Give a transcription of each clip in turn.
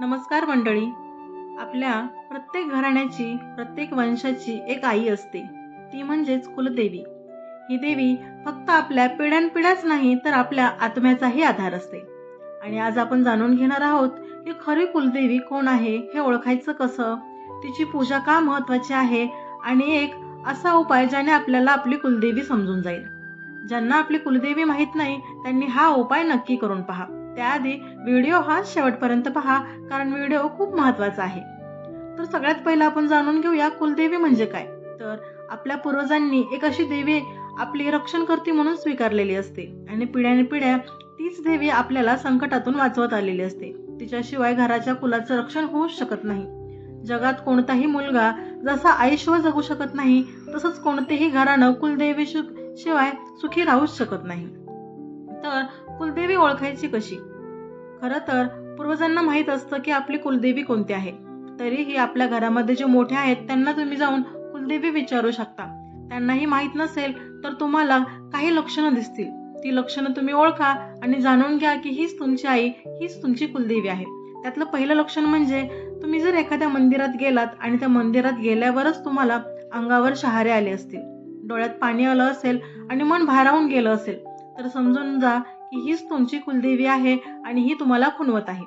नमस्कार मंडळी. आपल्या प्रत्येक घराण्याची प्रत्येक वंशाची एक आई असते. ती म्हणजेच कुलदेवी. ही देवी फक्त आपल्या पिढ्यानपिढ्याच नाही तर आपल्या आत्म्याचाही आधार असते. आणि आज आपण जाणून घेणार आहोत की खरी कुलदेवी कोण आहे हे ओळखायचं कसं? तिची पूजा का महत्वाची आहे? आणि एक असा उपाय ज्याने आपल्याला आपली कुलदेवी समजून जाईल. ज्यांना आपली कुलदेवी माहीत नाही त्यांनी हा उपाय नक्की करून पहा. त्याआधी व्हिडिओ हा शेवटपर्यंत पहा कारण व्हिडिओ खूप महत्त्वाचा आहे. तर सगळ्यात पहिलं आपण जाणून घेऊया कुलदेवी म्हणजे काय. तर आपल्या पूर्वजांनी एक अशी देवी आपली रक्षणकर्ती म्हणून स्वीकारलेली असते आणि पिढ्याने पिढ्या तीच देवी आपल्याला संकटातून वाचवत आलेली असते. तिच्याशिवाय घराच्या कुलाचं रक्षण होऊच शकत नाही. जगात कोणताही मुलगा जसा आईशिवाय जगू शकत नाही तसंच कोणतेही घरानं कुलदेवी शिवाय सुखी राहूच शकत नाही. तर कुलदेवी ओळखायची कशी? खरं तर पूर्वजांना माहीत असतं की आपली कुलदेवी कोणती आहे. तरीही आपल्या घरामध्ये जे मोठे आहेत त्यांना तुम्ही जाऊन कुलदेवी विचारू शकता. त्यांनाही माहीत नसेल तर तुम्हाला काही लक्षणं दिसतील. ती लक्षणं तुम्ही ओळखा आणि जाणून घ्या की हीच तुमची आई हीच तुमची कुलदेवी आहे. त्यातलं पहिलं लक्षण म्हणजे तुम्ही जर एखाद्या मंदिरात गेलात आणि त्या मंदिरात गेल्यावरच तुम्हाला अंगावर शहारे आले असतील. डोळ्यात पाणी आलं असेल आणि मन भारावून गेलं असेल. तर समजून जा की हीच तुमची कुलदेवी आहे आणि ही तुम्हाला खुणवत आहे.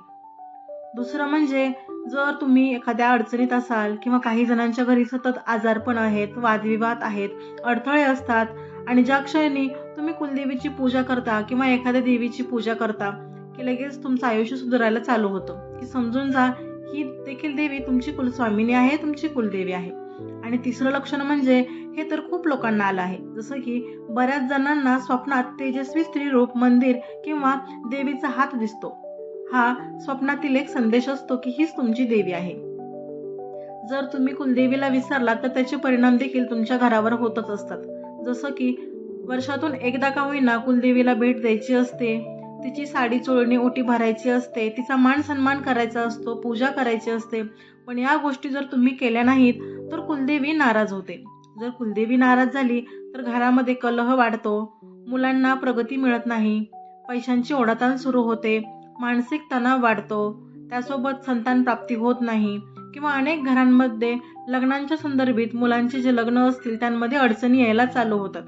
दुसरं म्हणजे जर तुम्ही एखाद्या अडचणीत असाल किंवा काही जणांच्या घरी सतत आजारपण आहेत वादविवाद आहेत अडथळे असतात आणि ज्या क्षणी तुम्ही कुलदेवीची पूजा करता किंवा एखाद्या देवीची पूजा करता की लगेच तुमचं आयुष्य सुधारायला चालू होतं. की समजून जा ही देखील देवी तुमची कुलस्वामिनी आहे तुमची कुलदेवी आहे. आणि तिसरं लक्षण म्हणजे हे तर खूप लोकांना आलं आहे. जसं की बऱ्याच जणांना स्वप्नात तेजस्वी स्त्री रूप मंदिर किंवा देवीचा हात दिसतो. हा स्वप्नातील एक संदेश असतो की हीच तुमची देवी आहे. जर तुम्ही कुलदेवीला विसरला तर त्याचे परिणाम देखील तुमच्या घरावर होतच असतात. जसं की वर्षातून एकदा का होईना कुलदेवीला भेट द्यायची असते तिची साडी चोळणी ओटी भरायची असते तिचा मान सन्मान करायचा असतो पूजा करायची असते. पण या गोष्टी जर तुम्ही केल्या नाहीत तर कुलदेवी नाराज होते. जर कुलदेवी नाराज झाली तर घरामध्ये कलह वाढतो. मुलांना प्रगती मिळत नाही. पैशांची ओढाताण सुरू होते. मानसिक तणाव वाढतो. त्यासोबत संतान प्राप्ती होत नाही किंवा अनेक घरांमध्ये लग्नांच्या संदर्भित मुलांचे जे लग्न असतील त्यांमध्ये अडचणी यायला चालू होतात.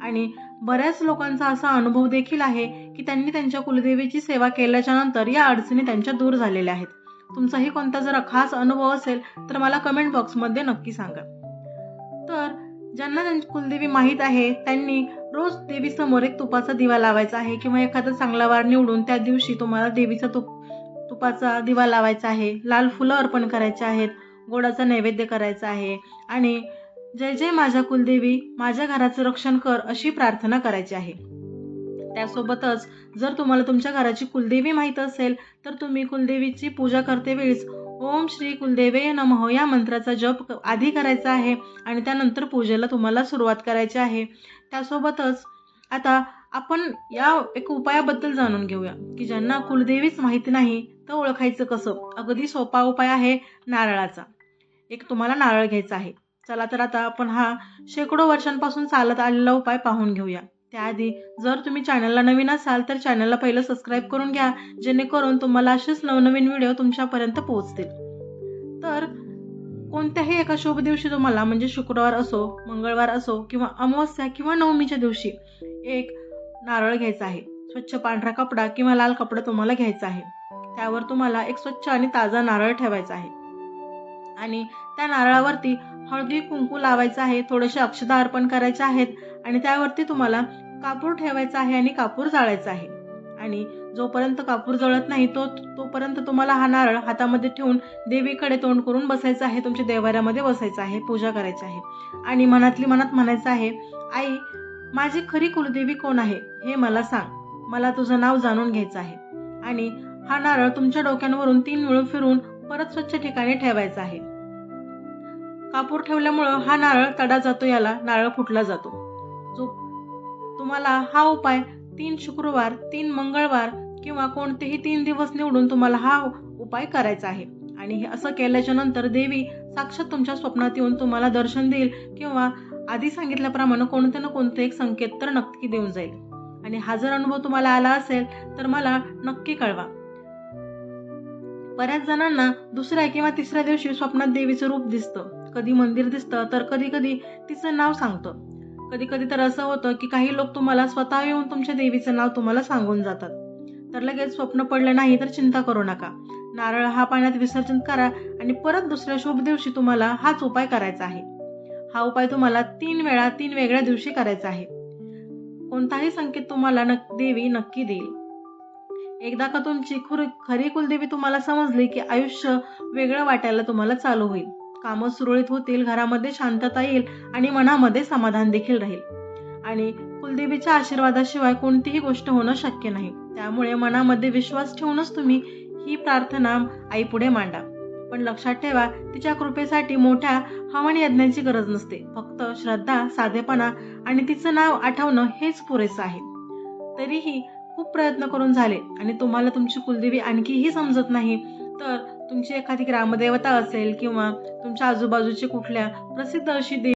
आणि बऱ्याच लोकांचा असा अनुभव देखील आहे की त्यांनी त्यांच्या कुलदेवीची सेवा केल्याच्यानंतर या अडचणी त्यांच्या दूर झालेल्या आहेत. तुमचाही कोणता जर खास अनुभव असेल तर मला कमेंट बॉक्समध्ये नक्की सांगा. ज्यांना त्यांची कुलदेवी माहीत आहे त्यांनी रोज देवीसमोर एक तुपाचा दिवा लावायचा आहे किंवा एखादा चांगला वार निवडून त्या दिवशी तुम्हाला देवीचा तुप तुपाचा दिवा लावायचा आहे. लाल फुलं अर्पण करायचे आहेत. गोडाचा नैवेद्य करायचा आहे. आणि जय जय माझ्या कुलदेवी माझ्या घराचं रक्षण कर अशी प्रार्थना करायची आहे. त्यासोबतच जर तुम्हाला तुमच्या घराची कुलदेवी माहीत असेल तर तुम्ही कुलदेवीची पूजा करते वेळीस ओम श्री कुलदेवे नमः. या मंत्राचा जप आधी करायचा आहे आणि त्यानंतर पूजेला तुम्हाला सुरुवात करायची आहे. त्यासोबतच आता आपण या एक उपायाबद्दल जाणून घेऊया. की ज्यांना कुलदेवीच माहिती नाही तर ओळखायचं कसं? अगदी सोपा उपाय आहे नारळाचा. एक तुम्हाला नारळ घ्यायचा आहे. चला तर आता आपण हा शेकडो वर्षांपासून चालत आलेला उपाय पाहून घेऊया. त्याआधी जर तुम्ही चॅनलला नवीन असाल तर चॅनलला पहिलं सबस्क्राईब करून घ्या. जेणेकरून तुम्हाला असेच नवनवीन व्हिडिओ तुमच्यापर्यंत पोहोचतील. तर कोणत्याही एका शुभ दिवशी तुम्हाला म्हणजे शुक्रवार असो मंगळवार असो किंवा अमावस्या किंवा नवमीच्या दिवशी एक नारळ घ्यायचा आहे. स्वच्छ पांढरा कपडा किंवा लाल कपडा तुम्हाला घ्यायचा आहे. त्यावर तुम्हाला एक स्वच्छ आणि ताजा नारळ ठेवायचा आहे. आणि त्या नारळावरती हळदी कुंकू लावायचं आहे. थोडेसे अक्षदा अर्पण करायचे आहेत. आणि त्यावरती तुम्हाला कापूर ठेवायचा आहे आणि कापूर जाळायचा आहे. आणि जोपर्यंत कापूर जळत नाही तो तोपर्यंत तुम्हाला हा नारळ हातामध्ये ठेवून देवीकडे तोंड करून बसायचं आहे तुमच्या देवाऱ्यामध्ये बसायचं आहे पूजा करायची आहे. आणि मनातली मनात म्हणायचं आहे आई माझी खरी कुलदेवी कोण आहे हे मला सांग. मला तुझं नाव जाणून घ्यायचं आहे. आणि हा नारळ तुमच्या डोक्यांवरून तीन वेळ फिरून परत स्वच्छ ठिकाणी ठेवायचा आहे. कापूर ठेवल्यामुळं हा नारळ तडा जातो याला नारळ फुटला जातो. तुम्हाला हा उपाय तीन शुक्रवार तीन मंगळवार किंवा कोणतेही तीन दिवस निवडून तुम्हाला हा उपाय करायचा आहे. आणि हे असं केल्याच्यानंतर देवी साक्षात तुमच्या स्वप्नात येऊन तुम्हाला दर्शन देईल किंवा आधी सांगितल्याप्रमाणे कोणते ना कोणते एक संकेत तर नक्की देऊन जाईल. आणि हा जर अनुभव तुम्हाला आला असेल तर मला नक्की कळवा. बऱ्याच जणांना दुसऱ्या किंवा तिसऱ्या दिवशी स्वप्नात देवीचं रूप दिसतं. कधी मंदिर दिसतं तर कधी कधी तिचं नाव सांगतं. कधी कधी तर असं होतं की काही लोक तुम्हाला स्वतः येऊन तुमच्या देवीचं नाव तुम्हाला सांगून जातात. तर लगेच स्वप्न पडलं नाही तर चिंता करू नका. नारळ हा पाण्यात विसर्जन करा आणि परत दुसऱ्या शुभ दिवशी तुम्हाला हाच उपाय करायचा आहे. हा उपाय तुम्हाला तीन वेळा तीन वेगळ्या दिवशी करायचा आहे. कोणताही संकेत तुम्हाला नक देवी नक्की देईल. एकदा का तुमची खुर खरी कुलदेवी तुम्हाला समजली की आयुष्य वेगळं वाटायला तुम्हाला चालू होईल. कामं सुरळीत होतील घरामध्ये शांतता येईल आणि मनामध्ये समाधान देखील राहील. आणि कुलदेवीच्या आशीर्वादाशिवाय कोणतीही गोष्ट होणं शक्य नाही. त्यामुळे मनामध्ये विश्वास ठेवूनच तुम्ही ही प्रार्थना आईपुढे मांडा. पण लक्षात ठेवा तिच्या कृपेसाठी मोठ्या हवन यज्ञाची गरज नसते. फक्त श्रद्धा साधेपणा आणि तिचं नाव आठवणं हेच पुरेसं आहे. तरीही खूप प्रयत्न करून झाले आणि तुम्हाला तुमची कुलदेवी आणखीही समजत नाही तर तुमची एखादी ग्रामदेवता असेल किंवा तुमच्या आजूबाजूची कुठल्या प्रसिद्ध अशी देवी